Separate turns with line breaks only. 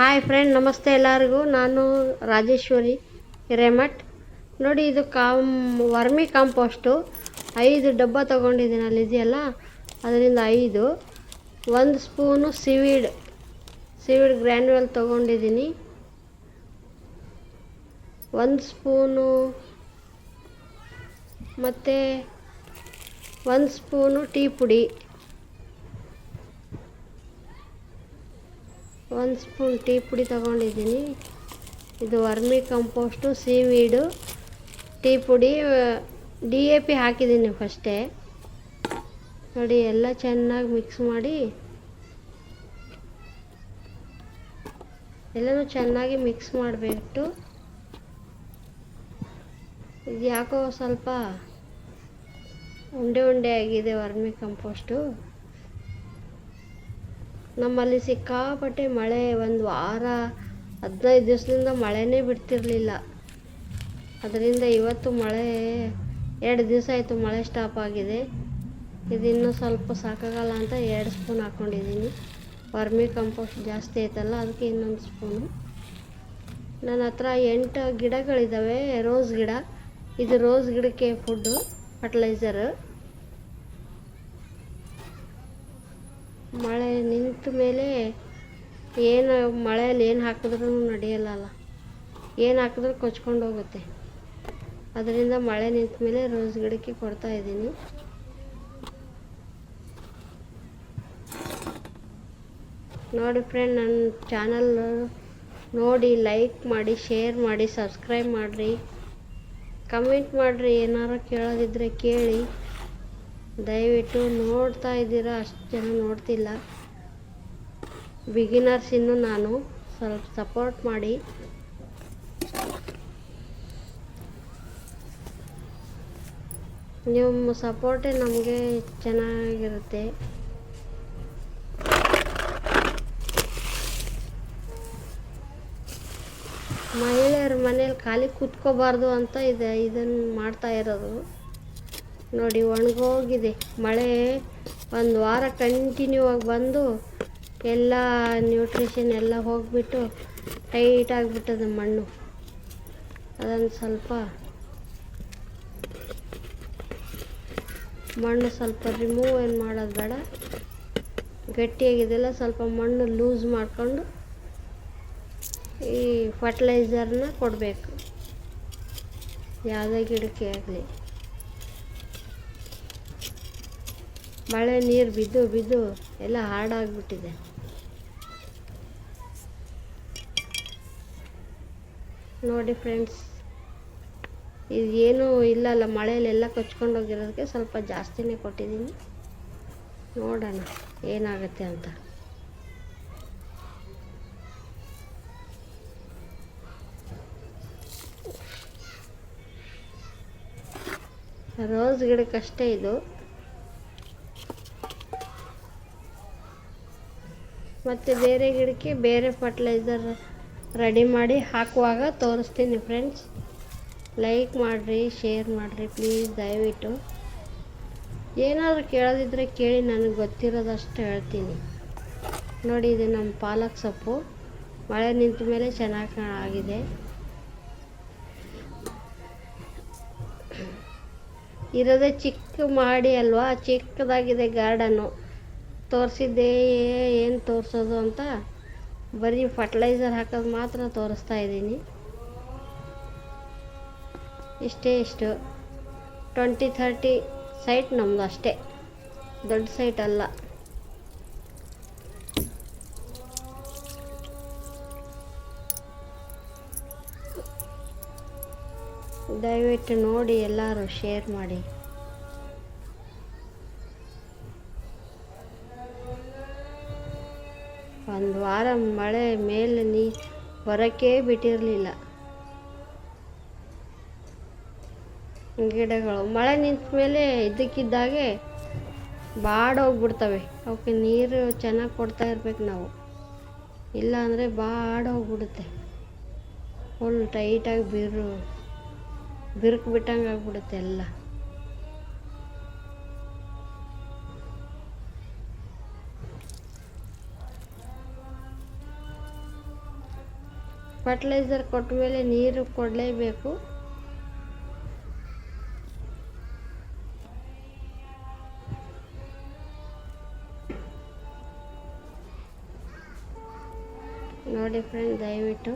Hi friend ನಮಸ್ತೆ ಎಲ್ಲರಿಗೂ. ನಾನು ರಾಜೇಶ್ವರಿ ಹಿರೇಮಠ್. ನೋಡಿ, ಇದು ಕಾಮ್, ವರ್ಮಿ ಕಾಂಪೋಸ್ಟು. ಐದು ಡಬ್ಬ ತೊಗೊಂಡಿದ್ದೀನಿ ಅಲ್ಲಿ, ಇದೆಯಲ್ಲ? ಅದರಿಂದ ಐದು. ಒಂದು ಸ್ಪೂನು ಸಿವಿಡ್ ಸಿವಿಡ್ ಗ್ರ್ಯಾನ್ಯೂಲ್ ತೊಗೊಂಡಿದ್ದೀನಿ. ಒಂದು ಸ್ಪೂನು, ಮತ್ತು ಒಂದು ಸ್ಪೂನು ಟೀ ಪುಡಿ. ಒಂದು ಸ್ಪೂನ್ ಟೀ ಪುಡಿ ತಗೊಂಡಿದ್ದೀನಿ. ಇದು ವರ್ಮಿ ಕಂಪೋಸ್ಟು, ಸೀವೀಡು, ಟೀ ಪುಡಿ, ಡಿ ಎ ಪಿ ಹಾಕಿದ್ದೀನಿ ಫಸ್ಟೇ. ನೋಡಿ, ಎಲ್ಲ ಚೆನ್ನಾಗಿ ಮಿಕ್ಸ್ ಮಾಡಿ ಎಲ್ಲನೂ ಚೆನ್ನಾಗಿ ಮಿಕ್ಸ್ ಮಾಡಿಬಿಟ್ಟು ಇದು ಯಾಕೋ ಸ್ವಲ್ಪ ಉಂಡೆ ಉಂಡೆ ಆಗಿದೆ ವರ್ಮಿ ಕಂಪೋಸ್ಟು. ನಮ್ಮಲ್ಲಿ ಸಿಕ್ಕಾಪಟ್ಟೆ ಮಳೆ, ಒಂದು ವಾರ, ಹದಿನೈದು ದಿವಸದಿಂದ ಮಳೆನೇ ಬಿಡ್ತಿರಲಿಲ್ಲ. ಅದರಿಂದ ಇವತ್ತು ಮಳೆ, ಎರಡು ದಿವಸ ಆಯಿತು ಮಳೆ ಸ್ಟಾಪ್ ಆಗಿದೆ. ಇದು ಇನ್ನೂ ಸ್ವಲ್ಪ ಸಾಕಾಗಲ್ಲ ಅಂತ ಎರಡು ಸ್ಪೂನ್ ಹಾಕ್ಕೊಂಡಿದ್ದೀನಿ ವರ್ಮಿ ಕಂಪೋಸ್ಟ್ ಜಾಸ್ತಿ ಆಯ್ತಲ್ಲ ಅದಕ್ಕೆ ಇನ್ನೊಂದು ಸ್ಪೂನು ನನ್ನ ಹತ್ರ ಎಂಟು ಗಿಡಗಳಿದ್ದಾವೆ ರೋಸ್ ಗಿಡ. ಇದು ರೋಸ್ ಗಿಡಕ್ಕೆ ಫುಡ್ಡು ಫರ್ಟಿಲೈಸರು ಮಳೆ ನಿಂತ ಮೇಲೆ ಏನು ಮಳೆಯಲ್ಲಿ ಏನು ಹಾಕಿದ್ರೂ ನಡೆಯಲ್ಲಲ್ಲ. ಏನು ಹಾಕಿದ್ರೂ ಕೊಚ್ಕೊಂಡು ಹೋಗುತ್ತೆ. ಅದರಿಂದ ಮಳೆ ನಿಂತ ಮೇಲೆ ರೋಸ್ ಗಿಡಕ್ಕೆ ಕೊಡ್ತಾ ಇದ್ದೀನಿ. ನೋಡಿ ಫ್ರೆಂಡ್ ನನ್ನ ಚಾನಲ್ ನೋಡಿ ಲೈಕ್ ಮಾಡಿ ಶೇರ್ ಮಾಡಿ ಸಬ್ಸ್ಕ್ರೈಬ್ ಮಾಡಿರಿ. ಕಮೆಂಟ್ ಮಾಡಿರಿ, ಏನಾರು ಕೇಳೋದಿದ್ರೆ ಕೇಳಿ. ದಯವಿಟ್ಟು ನೋಡ್ತಾ ಇದ್ದೀರಾ? ಅಷ್ಟು ಜನ ನೋಡ್ತಿಲ್ಲ. ಬಿಗಿನರ್ಸ್ ಇನ್ನು ನಾನು. ಸ್ವಲ್ಪ ಸಪೋರ್ಟ್ ಮಾಡಿ. ನಿಮ್ಮ ಸಪೋರ್ಟೇ ನಮಗೆ ಚೆನ್ನಾಗಿರುತ್ತೆ. ಮಹಿಳೆಯರ ಮನೇಲಿ ಖಾಲಿ ಕೂತ್ಕೋಬಾರ್ದು ಅಂತ ಇದೆ ಇದನ್ನು ಮಾಡ್ತಾ ಇರೋದು. ನೋಡಿ ಒಣಗೋಗಿದೆ. ಮಳೆ ಒಂದು ವಾರ ಕಂಟಿನ್ಯೂ ಆಗಿ ಬಂದು ಎಲ್ಲ ನ್ಯೂಟ್ರಿಷನ್ ಎಲ್ಲ ಹೋಗಿಬಿಟ್ಟು ಟೈಟ್ ಆಗಿಬಿಟ್ಟದ ಮಣ್ಣು. ಅದನ್ನು ಸ್ವಲ್ಪ ಮಣ್ಣು ಸ್ವಲ್ಪ ರಿಮೂವ್ ಏನು ಮಾಡೋದು ಬೇಡ. ಗಟ್ಟಿಯಾಗಿದೆಲ್ಲ ಸ್ವಲ್ಪ ಮಣ್ಣು ಲೂಸ್ ಮಾಡಿಕೊಂಡು ಈ ಫರ್ಟಿಲೈಸರ್ನ ಕೊಡಬೇಕು. ಯಾವುದೇ ಗಿಡಕ್ಕೆ ಆಗಲಿ. ಮಳೆ ನೀರು ಬಿದ್ದು ಬಿದ್ದು ಎಲ್ಲ ಹಾಳಾಗ್ಬಿಟ್ಟಿದೆ ನೋಡಿ ಫ್ರೆಂಡ್ಸ್, ಇದು ಏನೂ ಇಲ್ಲಲ್ಲ, ಮಳೆಯಲ್ಲೆಲ್ಲ ಕಚ್ಕೊಂಡೋಗಿರೋದಕ್ಕೆ ಸ್ವಲ್ಪ ಜಾಸ್ತಿನೇ ಕೊಟ್ಟಿದ್ದೀನಿ. ನೋಡೋಣ ಏನಾಗುತ್ತೆ ಅಂತ. ರೋಸ್ ಗಿಡಕ್ಕಷ್ಟೇ ಇದು. ಮತ್ತು ಬೇರೆ ಗಿಡಕ್ಕೆ ಬೇರೆ ಫರ್ಟಿಲೈಸರ್ ರೆಡಿ ಮಾಡಿ ಹಾಕುವಾಗ ತೋರಿಸ್ತೀನಿ ಫ್ರೆಂಡ್ಸ್ ಲೈಕ್ ಮಾಡಿರಿ ಶೇರ್ ಮಾಡಿರಿ ಪ್ಲೀಸ್ ದಯವಿಟ್ಟು. ಏನಾದರೂ ಕೇಳೋದಿದ್ರೆ ಕೇಳಿ, ನನಗೆ ಗೊತ್ತಿರೋದಷ್ಟು ಹೇಳ್ತೀನಿ. ನೋಡಿ, ಇದು ನಮ್ಮ ಪಾಲಕ್ ಸೊಪ್ಪು. ಮಳೆ ನಿಂತ ಮೇಲೆ ಚೆನ್ನಾಗಿ ಆಗಿದೆ. ಇರೋದೇ ಚಿಕ್ಕ ಮಾಡಿ ಅಲ್ವಾ? ಚಿಕ್ಕದಾಗಿದೆ ಗಾರ್ಡನ್ನು ತೋರಿಸಿದ್ದೆ ಏನು ತೋರಿಸೋದು ಅಂತ ಬರೀ ಫರ್ಟಿಲೈಸರ್ ಹಾಕೋದು ಮಾತ್ರ ತೋರಿಸ್ತಾ ಇದ್ದೀನಿ. ಇಷ್ಟೇ ಇಷ್ಟು. ಟ್ವೆಂಟಿ ಥರ್ಟಿ ಸೈಟ್ ನಮ್ಮದು ಅಷ್ಟೇ. ದೊಡ್ಡ ಸೈಟ್ ಅಲ್ಲ. ದಯವಿಟ್ಟು ನೋಡಿ ಎಲ್ಲರೂ ಶೇರ್ ಮಾಡಿ. ಒಂದು ವಾರ ಮಳೆ ಮೇಲೆ ನೀ ಬರೋಕ್ಕೇ ಬಿಟ್ಟಿರಲಿಲ್ಲ. ಗಿಡಗಳು ಮಳೆ ನಿಂತ ಮೇಲೆ ಇದ್ದಕ್ಕಿದ್ದಾಗೆ ಬಾಡೋಗ್ಬಿಡ್ತವೆ. ಅವಕ್ಕೆ ನೀರು ಚೆನ್ನಾಗಿ ಕೊಡ್ತಾ ಇರ್ಬೇಕು ನಾವು. ಇಲ್ಲ ಅಂದರೆ ಬಾಡೋಗ್ಬಿಡುತ್ತೆ. ಫುಲ್ ಟೈಟಾಗಿ ಬಿರು ಬಿರುಕು ಬಿಟ್ಟಂಗೆ ಆಗ್ಬಿಡುತ್ತೆ ಎಲ್ಲ. ಫರ್ಟಿಲೈಸರ್ ಕೊಟ್ಟ ಮೇಲೆ ನೀರು ಕೊಡಲೇಬೇಕು. ನೋಡಿ ಫ್ರೆಂಡ್ ದಯವಿಟ್ಟು.